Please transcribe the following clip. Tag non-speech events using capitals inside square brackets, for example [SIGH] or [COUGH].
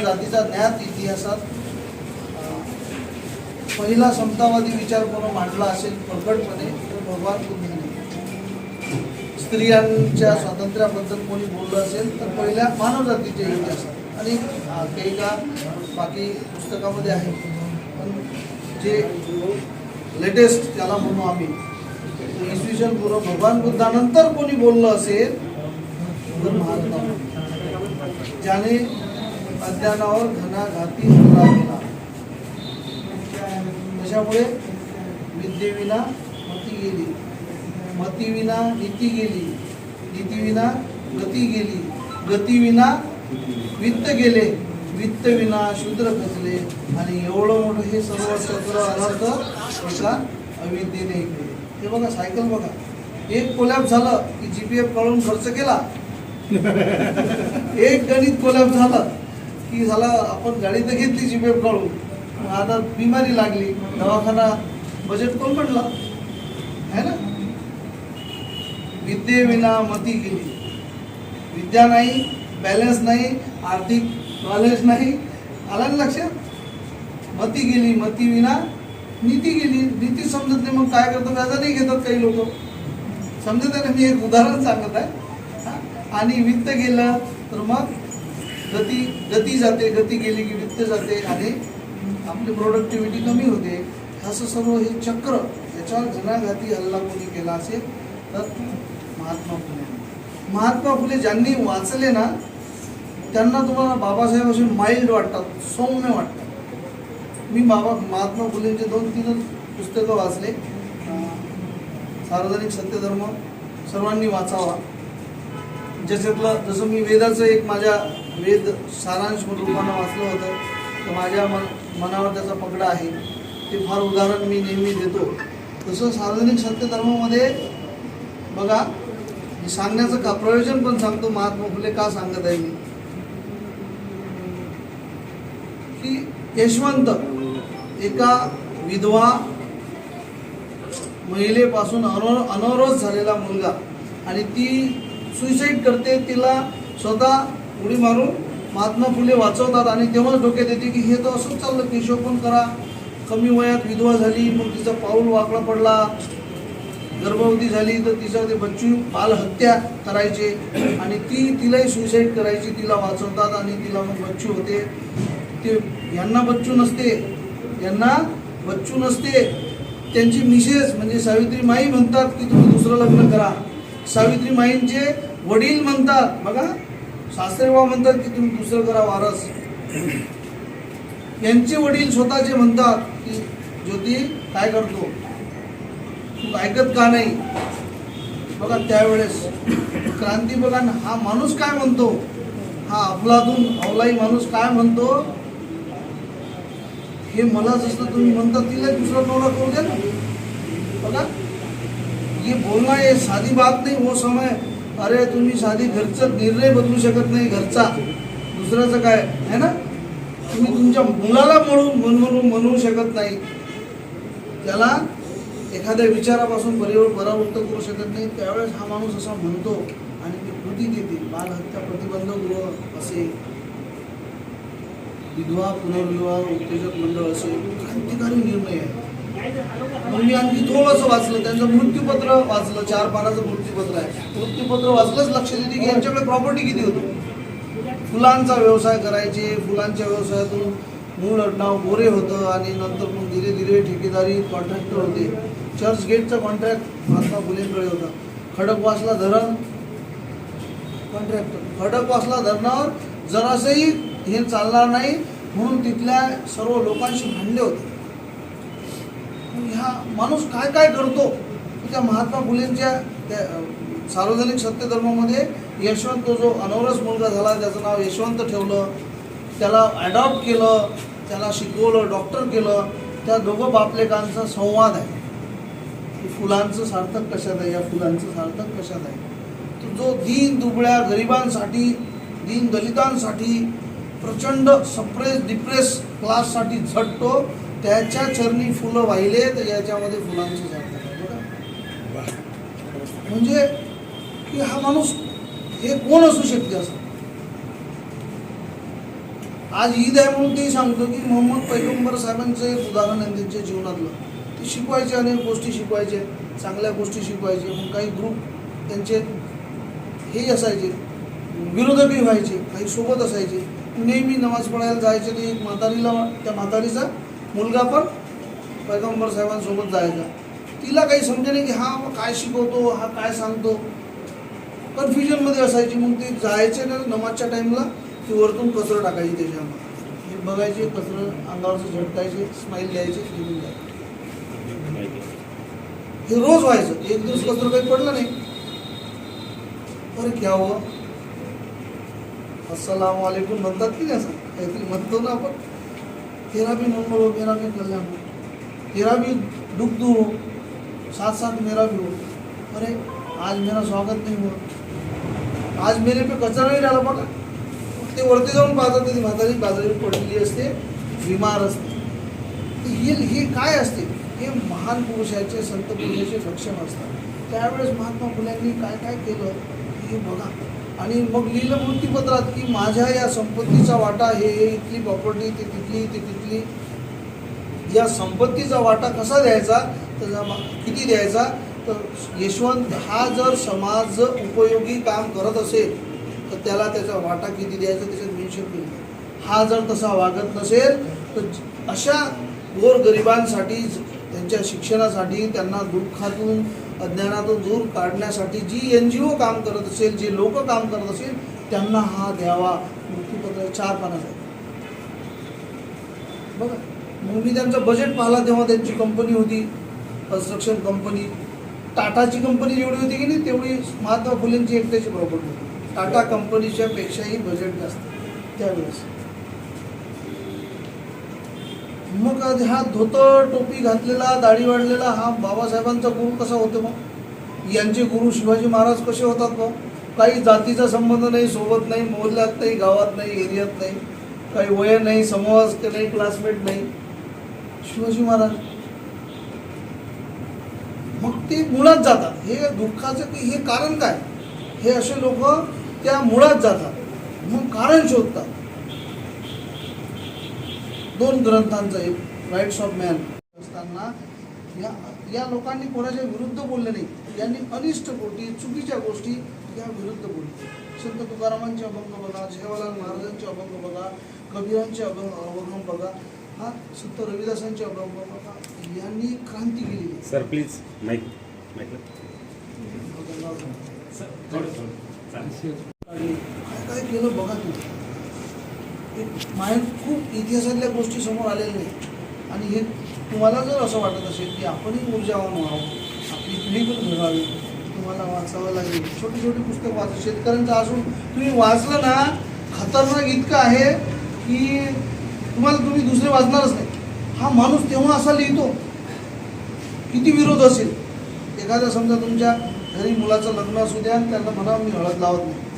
जातीचा ज्ञात इतिहासात पहिला समतावादी विचार कोण मांडला असेल प्रकटपणे तर भगवान बुद्धाने स्त्रियांच्या स्वातंत्र्याबद्दल कोणी बोललं असेल तर पहिल्या मानव जातीच्या इतिहासात. आणि काही का बाकी पुस्तकामध्ये आहे. पण जे लेटेस्ट त्याला म्हणू आम्ही इसवी सन पूर्व भगवान बुद्धानंतर कोणी बोललं असेल तर महात्मा ज्याने अज्ञानावर घनाघाती हल्ला केला त्याच्यामुळे विद्येविना मती गेली. मतीविना नीती गेली. नीतीविना गती गेली. गतीविना वित्त गेले. वित्तविना शूद्र खचले. आणि एवढं मोठं हे सर्व चक्र अनर्थ एका अविद्येने हे बघा सायकल बघा. एक कोलॅप झालं की जी पी एफ काढून खर्च केला. [LAUGHS] एक गणित कोलॅप झालं. की झाला आपण गाडी तर घेतली जी पी एफ काढून. आता बिमारी लागली. दवाखाना बजेट कोण पडला है ना? विद्येविना मती गेली विद्या नाही बॅलन्स नाही आर्थिक नॉलेज नाही. आला ना लक्षात? मती गेली मती विना नीती गेली. नीती समजत नाही मग काय करतात? व्याजा नाही घेतात काही लोक. समजत आहे ना? मी एक उदाहरण सांगत आहे. आणि वित्त गेलं तर मग गती गती जाते गती गेली की वित्त जाते आणि आपली प्रोडक्टिव्हिटी कमी होते. असं सर्व हे चक्र याच्यावर जनाघाती हल्ला कोणी केला असेल तर महात्मा फुले. महात्मा फुले ज्यांनी वाचले ना त्यांना तुम्हाला बाबासाहेब असे माइल्ड वाटतात सौम्य वाटतात. मी बाबा महात्मा फुलेंचे दोन तीन पुस्तकं वाचले. सार्वजनिक सत्यधर्म सर्वांनी वाचावा. ज्याच्यातलं जसं मी वेदाचं एक माझ्या वेद सारांश रूपानं वाचलं होतं. तर माझ्या मन मनावर त्याचा पगडा आहे. ते फार उदाहरण मी नेहमी देतो. तसं सार्वजनिक सत्यधर्मामध्ये बघा मी सांगण्याचं का प्रयोजन पण सांगतो महात्मा फुले का सांगत आहे मी? की यशवंत एका विधवा महिलेपासून अनो अनवरोध झालेला मुलगा आणि ती सुसाईड करते तिला स्वतः उडी मारून महात्मा फुले वाचवतात आणि तेव्हाच डोक्यात येते की हे तर असंच चाललं. केशव पण करा. कमी वयात विधवा झाली मग तिचा पाऊल वाकडा पडला. गर्भवती झाली तर तिचा ते बच्चू बालहत्या करायचे आणि ती तिलाही सुसाईड करायची. तिला वाचवतात आणि तिला मग बच्चू होते. ते यांना बच्चू नसते. यांना बच्चू नसते. त्यांची मिसेस म्हणजे सावित्री माई म्हणतात की तुम्ही दुसरं लग्न करा. सावित्री माईंचे वडील म्हणतात. बघा सासरेबा म्हणतात की तुम्ही दुसरं करा वारस. यांचे वडील स्वतःचे म्हणतात की ज्योती काय करतो? तू ऐकत का नाही? बघा त्यावेळेस क्रांती बघा हा माणूस काय म्हणतो? हा अफलातून अवलाई माणूस काय म्हणतो? हे मला जसं तुम्ही म्हणता तिला दुसरा नवरा करू द्या ना? बघा. ये बोलना ये साधी बात नाही वो समय. अरे तुम्ही साधी घरचं निर्णय बदलू शकत नाही घरचा. दुसऱ्याचं काय? आहे ना? तुम्ही तुमच्या मुलाला म्हणून म्हणून म्हणू शकत नाही. त्याला एखाद्या विचारापासून परिवर परावृत्त करू शकत नाही. त्यावेळेस हा माणूस असा म्हणतो आणि ते कृती देते. बालहत्या प्रतिबंधक गृह असे. विधवा पुनर्विवाह उत्तेजक मंडळ असे. क्रांतिकारी निर्णय आहे. मग मी आणखी थोडंसं वाचलं त्यांचं मृत्यूपत्र वाचलं चार पानाचं मृत्यूपत्र आहे. मृत्यूपत्र वाचलंच लक्ष देते की यांच्याकडे प्रॉपर्टी किती होती? फुलांचा व्यवसाय करायचे फुलांच्या व्यवसायातून मूळ नाव गोरे होतं आणि नंतर मग धीरे धीरे ठेकेदारी कॉन्ट्रॅक्टर होते. चर्च गेटचं कॉन्ट्रॅक्ट महात्मा फुलेंकडे होता. खडकवासला धरण कॉन्ट्रॅक्टर खडकवासला धरणावर जरासंही हे चालणार नाही म्हणून तिथल्या सर्व लोकांशी भांडले होते. ह्या माणूस काय काय करतो? त्या महात्मा फुलेंच्या त्या सार्वजनिक सत्यधर्मामध्ये यशवंत तो जो अनवरस मुलगा झाला त्याचं नाव यशवंत ठेवलं त्याला ॲडॉप्ट केलं त्याला शिकवलं डॉक्टर केलं त्या दोघं बापलेकांचा संवाद आहे. की फुलांचं सार्थक कशात आहे? या फुलांचं सार्थक कशात आहे? तो जो दीन दुबळ्या गरिबांसाठी दीन दलितांसाठी प्रचंड सप्रेस डिप्रेस क्लाससाठी झटतो त्याच्या चरणी फुलं वाहिले तर याच्यामध्ये फुलांची झाड म्हणजे की हा माणूस हे कोण असू शकते असं? आज ईद आहे म्हणून ते सांगतो की मोहम्मद पैगंबर साहेबांचं एक उदाहरण आहे त्यांच्या जीवनातलं. ते शिकवायचे अनेक गोष्टी शिकवायचे चांगल्या गोष्टी शिकवायचे मग काही ग्रुप त्यांचे हे असायचे विरोधकही व्हायचे काही सोबत असायचे. नेहमी नमाज पडायला जायचे ते एक म्हातारीला त्या म्हातारीचा मुलगा पण पैगंबर साहेबांसोबत जायचा. तिला काही समजे नाही की हा काय शिकवतो हा काय सांगतो. कन्फ्युजनमध्ये असायची. मग ते जायचे ना नमाजच्या टाईमला ती वरतून कचरं टाकायची त्याच्यामध्ये हे बघायचे कचरं अंगावरचं झटकायचे स्माईल द्यायचे निघून जायचे. हे रोज व्हायचं. एक दिवस कचरं काही पडलं नाही. अरे घ्यावं. हुआ वालेकुम म्हणतात की नाही असं? काहीतरी म्हणतो ना आपण. तेरा भी मंगल हो मेरा भी कल्याण हो। तेरा भी दुख दूर हो साथ साथ मेरा भी हो। अरे, आज मेरा स्वागत नहीं हुआ। आज मेरे पे कचरा नाही डाला बघा ते वरती जाऊन पाहतात ती म्हातारी बाजारी पडलेली असते बिमार असते हे हे काय असते? हे महान पुरुषाचे संत पुरुषाचे लक्षण असतात। त्यावेळेस महात्मा फुल्यांनी काय काय केलं? हे बघा. आणि मग लिहिलं वृत्तीपत्रात की माझ्या या संपत्तीचा वाटा हे हे इथली प्रॉपर्टी ते तिथली ते तिथली. या संपत्तीचा वाटा कसा द्यायचा? त्याचा किती द्यायचा? तर यशवंत हा जर समाज उपयोगी काम करत असेल तर त्याला त्याचा वाटा किती द्यायचा? त्याच्यात मेन्शन केलं. हा जर तसा वागत नसेल तर अशा गोरगरिबांसाठी त्यांच्या शिक्षणासाठी त्यांना दुःखातून अज्ञानातून दूर काढण्यासाठी जी एन जी ओ काम करत असेल जे लोक काम करत असेल त्यांना हा द्यावा. मृत्यूपत्र चार पानाचं आहे. बघा मग मी त्यांचं बजेट पाहिला तेव्हा त्यांची कंपनी होती. कन्स्ट्रक्शन कंपनी टाटाची कंपनी जेवढी होती की नाही तेवढी महात्मा फुलेंची एकट्याची प्रॉपर्टी होती. टाटा कंपनीच्या पेक्षाही बजेट जास्त. त्यावेळेस. मग हा धोतर टोपी घातलेला दाढी वाढलेला हा बाबासाहेबांचा गुरु कसा होतो मग? यांचे गुरु शिवाजी महाराज कसे होतात मग? काही जातीचा संबंध नाही सोबत नाही मोहल्ल्यात नाही गावात नाही एरियात नाही काही वय नाही समवयस्क नाही क्लासमेट नाही. शिवाजी महाराज. मग ते मुळात जातात. हे दुःखाचं की हे कारण काय? हे असे लोक त्या मुळात जातात. मग कारण शोधतात. दोन ग्रंथांचं एक राईट्स ऑफ मॅन असताना या या लोकांनी कोणाच्या विरुद्ध बोलले नाही. यांनी अनिष्ट गोष्टी चुकीच्या गोष्टी या विरुद्ध बोलले. संत तुकारामांचे अभंग बघा झेवालाल महाराजांचे अभंग बघा कबीरांचे अभंग अभंग बघा हा संत रविदासांचे अभंग बघा यांनी क्रांती केली. सर प्लीज आणि काय काय केलं बघा तुम्ही? एक माइंड खूप इतिहासातल्या गोष्टी समोर आलेल्या नाही आणि हे तुम्हाला जर असं वाटत असेल की आपणही ऊर्जावान व्हावं आपली पिढी पण घडावी तुम्हाला वाचावं लागेल. छोटी छोटी पुस्तकं वाचा. शेतकऱ्यांचं असून तुम्ही वाचलं ना खतरनाक इतकं आहे की तुम्हाला तुम्ही दुसरे वाचणारच नाही. हा माणूस तेव्हा असा लिहितो. किती विरोध असेल. एखाद्या समजा तुमच्या घरी मुलाचं लग्न असू द्या आणि त्यांना म्हणा मी हळद लावत नाही.